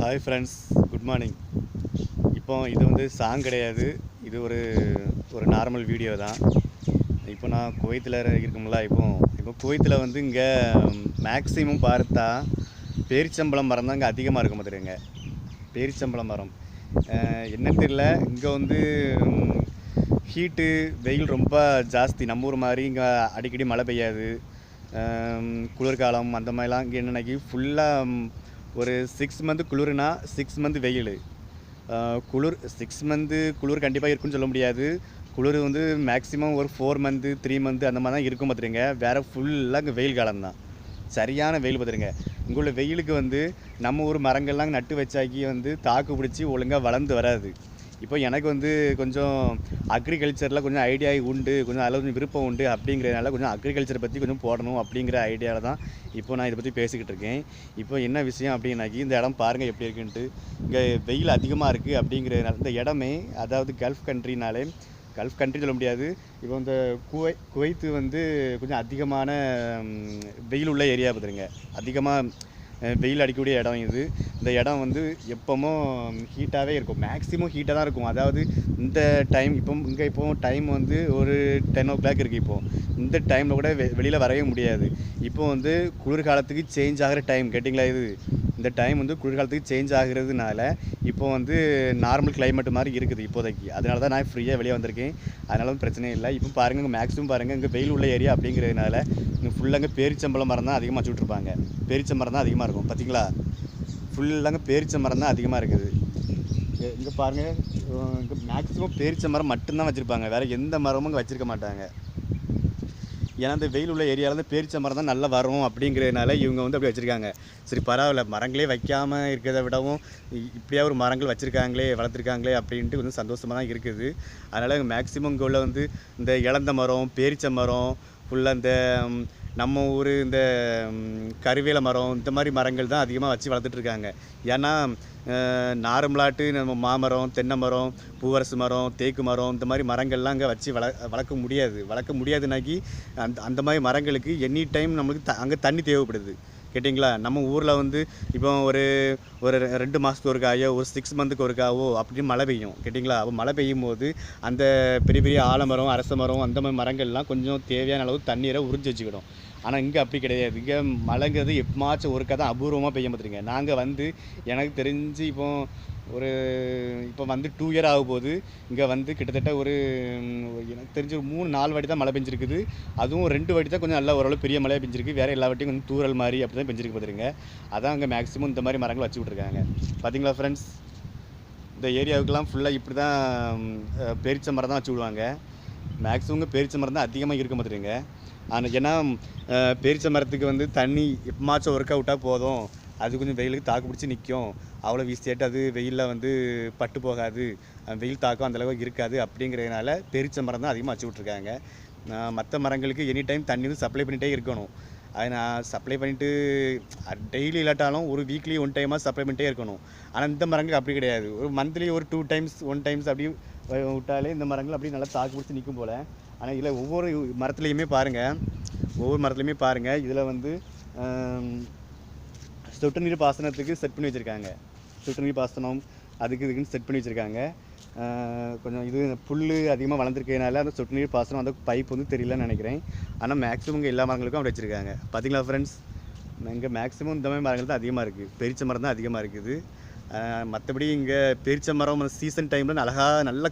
Hi friends good morning இப்போ இது வந்து சாங் கிடையாது. இது ஒரு ஒரு நார்மல் வீடியோ தான். இப்போ நான் குவைத்தில் இருக்கும்ல இப்போ இப்போ குவைத்தில் வந்து இங்கே மேக்ஸிமம் பார்த்தா பேரிச்சம்பழம் மரம் தான் இங்கே அதிகமாக இருக்கும் பார்த்துருங்க பேரிச்சம்பழம் மரம். என்ன தெரியல இங்கே வந்து ஹீட்டு வெயில் ரொம்ப ஜாஸ்தி. நம்ம ஊர் மாதிரி இங்கே அடிக்கடி மழை பெய்யாது. குளிர்காலம் அந்த மாதிரிலாம் இங்கே என்னென்னக்கி ஃபுல்லாக ஒரு சிக்ஸ் மந்த் குளிர்னா சிக்ஸ் மந்த் வெயில். குளிர் சிக்ஸ் மந்த்து குளிர் கண்டிப்பாக இருக்குன்னு சொல்ல முடியாது. குளிர் வந்து மேக்ஸிமம் ஒரு ஃபோர் மந்த்து த்ரீ மந்த்து அந்த மாதிரி தான் இருக்கும் பார்த்துருங்க வேறு ஃபுல்லாக இங்கே வெயில் காலம் தான் சரியான வெயில் பார்த்துருங்க இங்கே உள்ள வெயிலுக்கு வந்து நம்ம ஊர் மரங்கள்லாம் நட்டு வச்சாக்கி வந்து தாக்கு பிடிச்சி ஒழுங்காக வளர்ந்து வராது. இப்போ எனக்கு வந்து கொஞ்சம் அக்ரிகல்ச்சரில் கொஞ்சம் ஐடியா உண்டு கொஞ்சம் அதில் கொஞ்சம் விருப்பம் உண்டு அப்படிங்கிறதுனால கொஞ்சம் அக்ரிகல்ச்சரை பற்றி கொஞ்சம் போடணும் அப்படிங்கிற ஐடியாவில் தான் இப்போ நான் இதை பற்றி பேசிக்கிட்டு இருக்கேன். இப்போ என்ன விஷயம் அப்படின்னாக்கி இந்த இடம் பாருங்கள் எப்படி இருக்குன்ட்டு. இங்கே வெயில் அதிகமாக இருக்குது அப்படிங்கிறதுனால இந்த இடமே அதாவது கல்ஃப் கண்ட்ரினாலே கல்ஃப் கண்ட்ரி சொல்ல முடியாது. இப்போ இந்த குவை குவைத்து வந்து கொஞ்சம் அதிகமான வெயில் உள்ள ஏரியா பார்த்துருங்க அதிகமாக வெயில் அடிக்கக்கூடிய இடம் இது. இந்த இடம் வந்து எப்போமோ ஹீட்டாகவே இருக்கும். மேக்ஸிமம் ஹீட்டாக தான் இருக்கும். அதாவது இந்த டைம் இப்போ இங்கே இப்போ டைம் வந்து ஒரு டென் ஓ கிளாக் இருக்குது இப்போது இந்த டைமில் கூட வெ வெளியில் வரவே முடியாது. இப்போ வந்து குளிர்காலத்துக்கு சேஞ்ச் ஆகிற டைம் கேட்டிங்களா இது? இந்த டைம் வந்து குளிர்காலத்துக்கு சேஞ்ச் ஆகுறதுனால இப்போ வந்து நார்மல் கிளைமேட் மாதிரி இருக்குது இப்போதைக்கு. அதனால தான் நான் ஃப்ரீயாக வெளியே வந்திருக்கேன். அதனால வந்து பிரச்சனை இல்லை. இப்போ பாருங்கள் இங்கே மேக்ஸிமம் பாருங்கள் இங்கே வெயில் உள்ள ஏரியா அப்படிங்கிறதுனால இங்கே ஃபுல்லாக இங்கே பேரிச்சம்பளம் மரம் தான் அதிகமாக வச்சுட்ருப்பாங்க பேரிச்ச மரம் தான் அதிகமாக இருக்கும். பார்த்தீங்களா ஃபுல்லாங்க பேரிச்ச மரம் தான் அதிகமாக இருக்குது. இங்கே பாருங்கள் இங்கே மேக்ஸிமம் பேரிச்ச மரம் மட்டும்தான் வச்சுருப்பாங்க. வேறு எந்த மரமும் இங்கே வச்சுருக்க மாட்டாங்க. ஏன்னா அந்த வெயில் உள்ள ஏரியாவிலேருந்து பேரிச்ச மரம் தான் நல்லா வரும் அப்படிங்கிறதுனால இவங்க வந்து அப்படி வச்சுருக்காங்க. சரி பரவாயில்ல மரங்களே வைக்காமல் இருக்கிறத விடவும் இப்படியா ஒரு மரங்கள் வச்சுருக்காங்களே வளர்த்துருக்காங்களே அப்படின்ட்டு கொஞ்சம் சந்தோஷமாக தான் இருக்குது. அதனால் மேக்ஸிமம் இங்கே உள்ள வந்து இந்த இழந்த மரம் பேரிச்ச மரம் ஃபுல்லாக இந்த நம்ம ஊர் இந்த கருவேல மரம் இந்த மாதிரி மரங்கள் தான் அதிகமாக வச்சு வளர்த்துட்ருக்காங்க ஏன்னா நார்மலாட்டு நம்ம மாமரம் தென்னை மரம் பூவரசு மரம் தேக்கு மரம் இந்த மாதிரி மரங்கள்லாம் அங்கே வச்சு வள வளர்க்க முடியாது. வளர்க்க முடியாதுனாக்கி அந்த அந்த மாதிரி மரங்களுக்கு எனி டைம் நம்மளுக்கு த அங்கே தண்ணி தேவைப்படுது. கேட்டிங்களா? நம்ம ஊரில் வந்து இப்போ ஒரு ஒரு ரெண்டு மாதத்துக்கு ஒருக்காயோ ஒரு சிக்ஸ் மந்த்துக்கு ஒருக்காவோ அப்படின்னு மழை பெய்யும். கேட்டிங்களா? அப்போ மழை பெய்யும் போது அந்த பெரிய பெரிய ஆலமரம் அரச மரம் அந்த மாதிரி மரங்கள்லாம் கொஞ்சம் தேவையான அளவு தண்ணீரை உறிஞ்சி வச்சுக்கிடும். ஆனால் இங்கே அப்படி கிடையாது. இங்கே மழைங்கிறது எப்பமாச்சும் ஒருக்கா தான் அபூர்வமாக பெய்ய பார்த்துருங்க நாங்கள் வந்து எனக்கு தெரிஞ்சு இப்போ ஒரு இப்போ வந்து டூ இயர் ஆக போகுது இங்கே வந்து கிட்டத்தட்ட ஒரு எனக்கு தெரிஞ்சு ஒரு மூணு நாலு வாட்டி தான் மழை பெஞ்சிருக்குது. அதுவும் ரெண்டு வாட்டி தான் கொஞ்சம் நல்லா ஓரளவு பெரிய மழையாக பெஞ்சிருக்கு. வேறு எல்லா வாட்டியும் கொஞ்சம் தூரல் மாதிரி அப்படி தான் பெஞ்சிருக்கு பார்த்துருங்க அதான் அங்கே மேக்ஸிமம் இந்த மாதிரி மரங்கள் வச்சு விட்ருக்காங்க பார்த்தீங்களா ஃப்ரெண்ட்ஸ் இந்த ஏரியாவுக்கெல்லாம் ஃபுல்லாக இப்படி தான் பெரிச்ச மரம் தான் வச்சு விடுவாங்க. மேக்ஸிமம் பெரிச்ச மரம் தான் அதிகமாக இருக்க பார்த்துருங்க ஆனால் ஏன்னா பெரிச்ச மரத்துக்கு வந்து தண்ணி எப்பமாச்சும் ஒர்க் அவுட்டாக போதும். அது கொஞ்சம் வெயிலுக்கு தாக்கு பிடிச்சி நிற்கும் அவ்வளோ வீசியாட்டு அது வெயிலில் வந்து பட்டு போகாது. வெயில் தாக்கம் அந்தளவுக்கு இருக்காது அப்படிங்கிறதுனால பெரிச்ச மரம் தான் அதிகமாக வச்சு விட்ருக்காங்க மற்ற மரங்களுக்கு எனி டைம் தண்ணி வந்து சப்ளை பண்ணிகிட்டே இருக்கணும். அது நான் சப்ளை பண்ணிவிட்டு டெய்லி இல்லாட்டாலும் ஒரு வீக்லி ஒன் டைமாக சப்ளை பண்ணிட்டே இருக்கணும். ஆனால் இந்த மரங்கள் அப்படி கிடையாது. ஒரு மந்த்லி ஒரு டூ டைம்ஸ் ஒன் டைம்ஸ் அப்படி விட்டாலே இந்த மரங்கள் அப்படியே நல்லா தாக்கு பிடிச்சி நிற்கும் போல். ஆனால் இதில் ஒவ்வொரு மரத்துலேயுமே பாருங்கள் ஒவ்வொரு மரத்துலையுமே பாருங்கள் இதில் வந்து சொட்டு நீர் பாசனத்துக்கு செட் பண்ணி வச்சுருக்காங்க. சொட்டு நீர் பாசனம் அதுக்கு இதுக்குன்னு செட் பண்ணி வச்சுருக்காங்க. கொஞ்சம் இது புல் அதிகமாக வளர்ந்துருக்கனால அந்த சொட்டு நீர் பாசனம் அந்த பைப் வந்து தெரியலன்னு நினைக்கிறேன். ஆனால் மேக்ஸிமம் இங்கே எல்லா மரங்களுக்கும் அப்படி வச்சுருக்காங்க. பார்த்தீங்களா ஃப்ரெண்ட்ஸ் இங்கே மேக்ஸிமம் இந்த மாதிரி மரங்கள் தான் அதிகமாக இருக்குது பெரிச்ச மரம் தான் அதிகமாக இருக்குது. மற்றபடி இங்கே பெரிச்ச மரம் சீசன் டைமில் அழகாக நல்ல